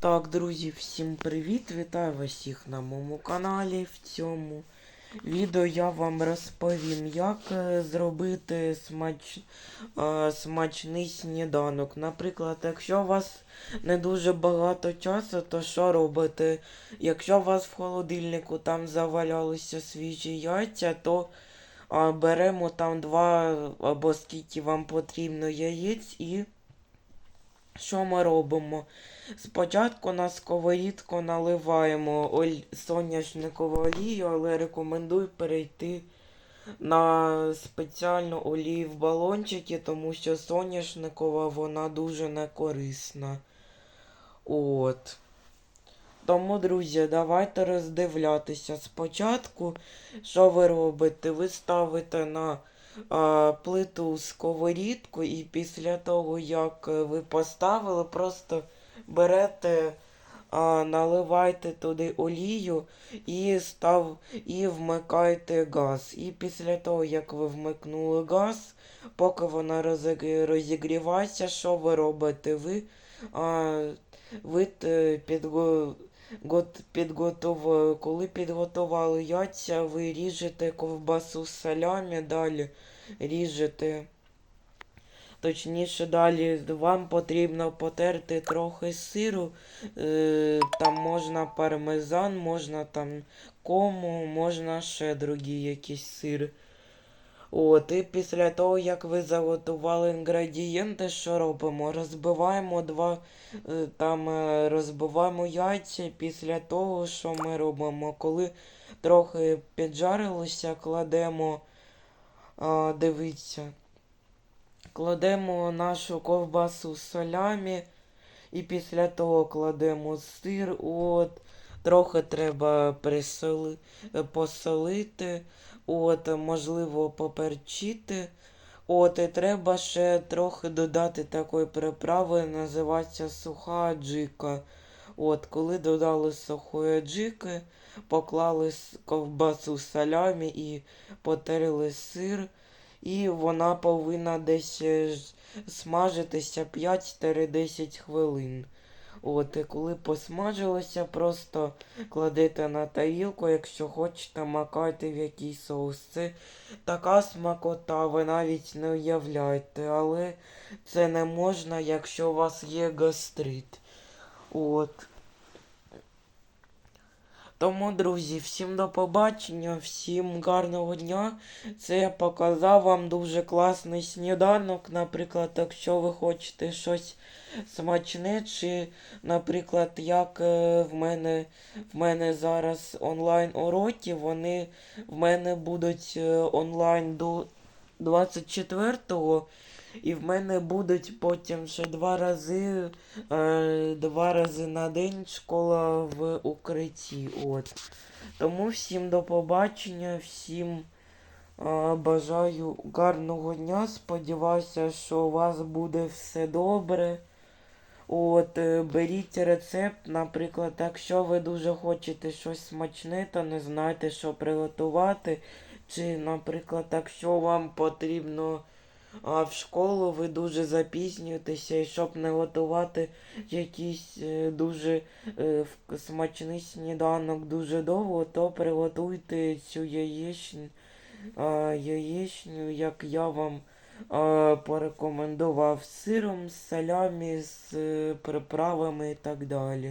Так, друзі, всім привіт! Вітаю вас всіх на моєму каналі. В цьому відео я вам розповім, як е, зробити смач... е, смачний сніданок. Наприклад, якщо у вас не дуже багато часу, то що робити? Якщо у вас в холодильнику там завалялися свіжі яйця, то беремо там два або скільки вам потрібно яєць і що ми робимо? Спочатку на сковорідку наливаємо соняшникову олію, але рекомендую перейти на спеціальну олію в балончики, тому що соняшникова вона дуже некорисна. От. Тому, друзі, давайте роздивлятися. Спочатку, що ви робите? Ви ставите на плиту сковорідку, і після того, як е, ви поставили, просто берете, наливайте туди олію і став, і вмикайте газ. І після того, як ви вмикнули газ, поки вона розігрівається, що ви робите? Ви, ви е. Гот, підготов... Коли підготували яйця, ви ріжете ковбасу з салямі, далі ріжете. Точніше, далі вам потрібно потерти трохи сиру. Е, там можна пармезан, можна там кому, можна ще другі якісь сири. От, і після того, як ви заготували інгредієнти, що робимо? Розбиваємо два, е, там е, розбиваємо яйця. Після того, що ми робимо? Коли трохи піджарилося, кладемо, а, дивіться, кладемо нашу ковбасу з солями. І після того кладемо сир. От, трохи треба присоли, посолити. От, можливо, поперчити. От, і треба ще трохи додати такої приправи, називається суха аджика. От, коли додали сухої аджики, поклали ковбасу салямі і потерли сир. І вона повинна десь е, смажитися 5-10 хвилин. От, і коли посмажилося, просто кладете на тарілку, якщо хочете, макайте в якийсь соус. Це така смакота, ви навіть не уявляєте, але це не можна, якщо у вас є гастрит. От. Тому, друзі, всім до побачення, всім гарного дня. Це я показав вам дуже класний сніданок. Наприклад, якщо ви хочете щось смачне, чи, наприклад, як е, в мене в мене зараз онлайн уроки, вони в мене будуть е, онлайн до 24-го. І в мене будуть потім ще два рази, е, два рази на день школа в укритті. От. Тому всім до побачення, всім е, бажаю гарного дня. Сподіваюся, що у вас буде все добре. От, е, беріть рецепт, наприклад, якщо ви дуже хочете щось смачне, та не знаєте, що приготувати. Чи, наприклад, якщо вам потрібно а в школу ви дуже запізнюєтеся, і щоб не готувати якийсь е, дуже е, смачний сніданок дуже довго, то приготуйте цю яєчню, а, яєчню, як я вам а, порекомендував, з сиром, з салямі, з е, приправами і так далі.